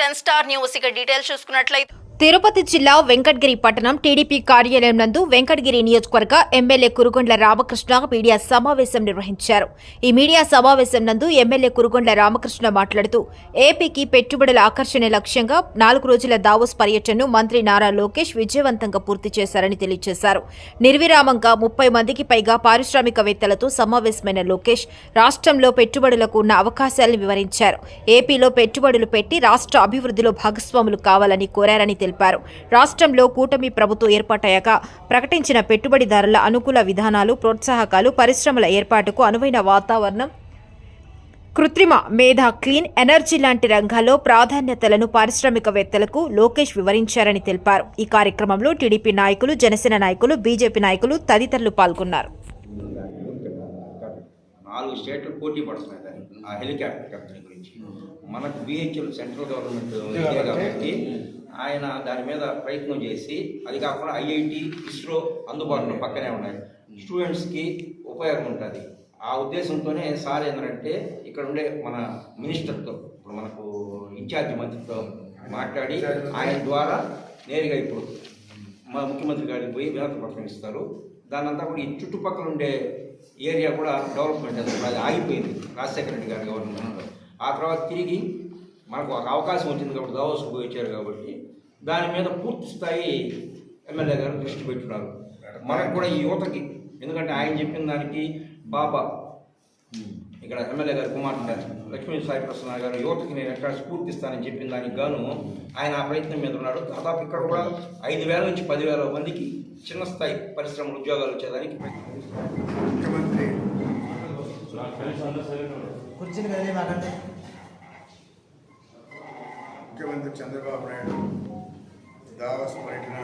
Ten star news ఇక details చూసుకున్నట్లయితే తిరుపతి జిల్లా వెంకటగిరి పట్టణం టీడీపీ కార్యాలయం నందు వెంకటగిరి నియోజకవర్గ ఎమ్మెల్యే కురుగొండ్ల రామకృష్ణ మీడియా సమావేశం నిర్వహించారు. ఈ మీడియా సమావేశం నందు ఎమ్మెల్యే కురుగొండ్ల రామకృష్ణ మాట్లాడుతూ ఏపీకి పెట్టుబడుల ఆకర్షణ లక్ష్యంగా నాలుగు రోజుల దావోస్ పర్యటనను మంత్రి నారా లోకేష్ విజయవంతంగా పూర్తి చేశారని తెలియజేశారు. నిర్విరామంగా ముప్పై మందికి పైగా పారిశ్రామికవేత్తలతో సమావేశమైన లోకేష్ రాష్ట్రంలో పెట్టుబడులకు ఉన్న అవకాశాలను వివరించారు. ఏపీలో పెట్టుబడులు పెట్టి రాష్ట్ర అభివృద్ధిలో భాగస్వాములు కావాలని కోరారని తెలిపారు. రాష్ట్రంలో కూటమి ప్రభుత్వం ఏర్పాటయ్యాక ప్రకటించిన పెట్టుబడిదారుల అనుకూల విధానాలు ప్రోత్సాహకాలు పరిశ్రమల ఏర్పాటుకు అనువైన వాతావరణం కృత్రిమ మేధ క్లీన్ ఎనర్జీ లాంటి రంగాల్లో ప్రాధాన్యతలను పారిశ్రామికవేత్తలకు లోకేష్ వివరించారని తెలిపారు. ఈ కార్యక్రమంలో టీడీపీ నాయకులు జనసేన నాయకులు బీజేపీ నాయకులు తదితరులు పాల్గొన్నారు. నాలుగు స్టేట్లు పోటీ పడుతున్నాయి దానికి. ఆ హెలికాప్టర్ కంపెనీ గురించి. మనకు బిహెచ్ఎల్ సెంట్రల్ గవర్నమెంట్ కాబట్టి ఆయన దాని మీద ప్రయత్నం చేసి అది కాకుండా ఐఐటి ఇస్రో అందుబాటులో పక్కనే ఉన్నాయి. స్టూడెంట్స్కి ఉపయోగం ఉంటుంది. ఆ ఉద్దేశంతోనే సార్ ఏంటంటే ఇక్కడ ఉండే మన మినిస్టర్తో ఇప్పుడు మనకు ఇన్ఛార్జి మంత్రితో మాట్లాడి ఆయన ద్వారా నేరుగా ఇప్పుడు మా ముఖ్యమంత్రి గారికి పోయి వినతి పత్రం ఇస్తారు. దాని అంతా కూడా ఈ చుట్టుపక్కల ఉండే ఏరియా కూడా డెవలప్మెంట్ అది అది ఆగిపోయింది. రాజశేఖర రెడ్డి గారి గవర్నమెంట్లో ఆ తర్వాత తిరిగి మనకు ఒక అవకాశం వచ్చింది కాబట్టి దావోస్ పోయి కాబట్టి దాని మీద పూర్తి స్థాయి ఎమ్మెల్యే గారు దృష్టి పెట్టున్నారు మనకు కూడా ఈ యువతకి ఎందుకంటే ఆయన చెప్పిన దానికి బాబా ఇక్కడ ఎమ్మెల్యే గారి కుమార్తె లక్ష్మీ సాయి ప్రసన్న గారు యువతకి నేను ఎక్కడ స్ఫూర్తిస్తానని చెప్పిన దానికి గాను ఆయన ఆ ప్రయత్నం మీద ఉన్నాడు. దాదాపు ఇక్కడ కూడా ఐదు వేల నుంచి పదివేల మందికి చిన్న స్థాయి పరిశ్రమలు ఉద్యోగాలు వచ్చేదానికి ప్రయత్నం కుర్చీని ముఖ్యమంత్రి కదిలే మాకంటే. ముఖ్యమంత్రి చంద్రబాబు నాయుడు దావస్ పర్యటన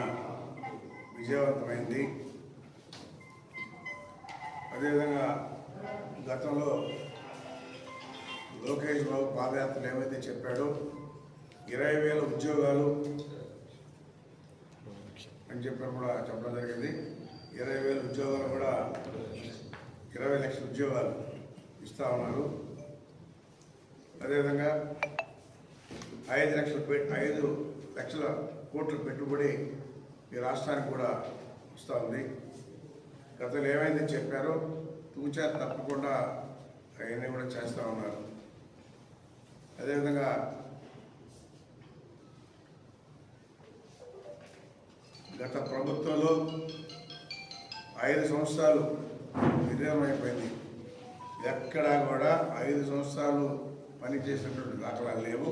విజయవంతమైంది. అదేవిధంగా గతంలో లోకేష్ బాబు పాదయాత్రలు ఏమైతే చెప్పాడో ఇరవై వేల ఉద్యోగాలు అని చెప్పి కూడా చెప్పడం జరిగింది. ఇరవై వేల ఉద్యోగాలు కూడా ఇరవై లక్షల ఉద్యోగాలు. ఇస్తా ఉన్నారు. అదేవిధంగా ఐదు లక్షల ఐదు లక్షల కోట్ల పెట్టుబడి ఈ రాష్ట్రానికి కూడా ఇస్తూ ఉంది. గతంలో ఏమైంది చెప్పారో తూచా తప్పకుండా అవన్నీ కూడా చేస్తూ ఉన్నారు. అదేవిధంగా గత ప్రభుత్వంలో ఐదు సంవత్సరాలు నిర్ణయమైపోయింది. ఎక్కడా కూడా ఐదు సంవత్సరాలు పనిచేసినటువంటి దాఖలాలు లేవు.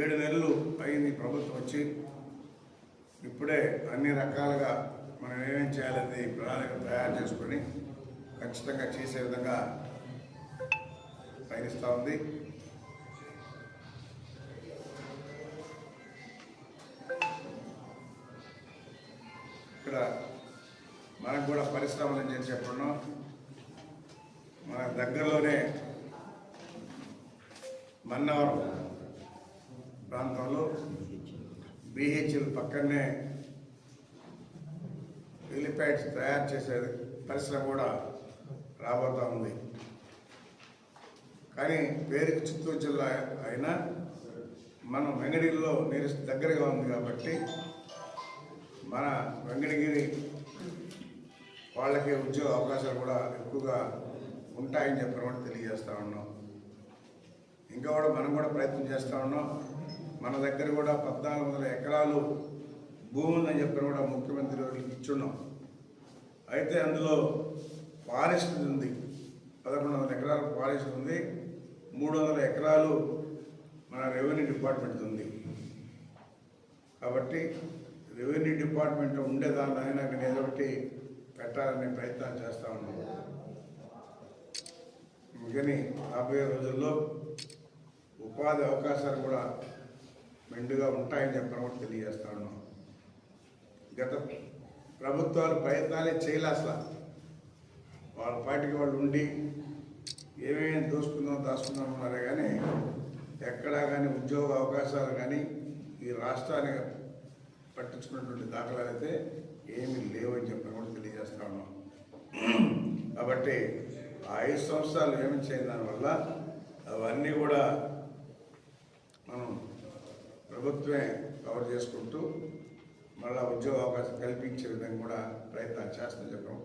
ఏడు నెలలు అయింది ప్రభుత్వం వచ్చి. ఇప్పుడే అన్ని రకాలుగా మనం ఏమేం చేయాలనేది ప్రణాళిక తయారు చేసుకొని ఖచ్చితంగా చేసే విధంగా పయనిస్తూ ఉంది. ఇక్కడ మనకు కూడా పరిశ్రమలు అని చెప్పి చెప్పడం. మన దగ్గరలోనే మన్నవరం ప్రాంతంలో బిహెచ్ఎల్ పక్కనే ఎలిప్యాడ్స్ తయారు చేసే పరిశ్రమ కూడా రాబోతా ఉంది. కానీ పేరుకి చిత్తూరు జిల్లా అయినా మనం వెంగడిలో నీరు దగ్గరగా ఉంది కాబట్టి మన వెంకటగిరి వాళ్ళకి ఉద్యోగ అవకాశాలు కూడా ఎక్కువగా ఉంటాయని చెప్పిన కూడా తెలియజేస్తూ ఉన్నాం. ఇంకా కూడా మనం కూడా ప్రయత్నం చేస్తూ ఉన్నాం. మన దగ్గర కూడా పద్నాలుగు వందల ఎకరాలు భూమి ఉందని చెప్పిన కూడా ముఖ్యమంత్రి గారికి ఇచ్చున్నాం. అయితే అందులో ఫారెస్ట్ ఉంది. పదకొండు వందల ఎకరాలు ఫారెస్ట్ ఉంది. మూడు వందల ఎకరాలు మన రెవెన్యూ డిపార్ట్మెంట్ ఉంది. కాబట్టి రెవెన్యూ డిపార్ట్మెంట్ ఉండేదాన్ని నాకు నిలబెట్టి పెట్టాలనే ప్రయత్నాలు చేస్తూ ఉన్నాం. అందుకని రాబోయే రోజుల్లో ఉపాధి అవకాశాలు కూడా మెండుగా ఉంటాయని చెప్పడం కూడా తెలియజేస్తా ఉన్నాం. గత ప్రభుత్వాలు ప్రయత్నాలే చేయలే అసలు. వాళ్ళ పాటికి వాళ్ళు ఉండి ఏమేమి దోసుకుందాం దాచుకుందాం అన్నారే కానీ ఎక్కడా కానీ ఉద్యోగ అవకాశాలు కానీ ఈ రాష్ట్రానికి పట్టించుకున్నటువంటి దాఖలాలు అయితే ఏమీ లేవని చెప్పడం కూడా తెలియజేస్తా ఉన్నాం. కాబట్టి ఐదు సంవత్సరాలు ఏమి చేయని దానివల్ల అవన్నీ కూడా మనం ప్రభుత్వమే కవర్ చేసుకుంటూ మళ్ళా ఉద్యోగ అవకాశం కల్పించే విధంగా కూడా ప్రయత్నాలు చేస్తుందని చెప్పడం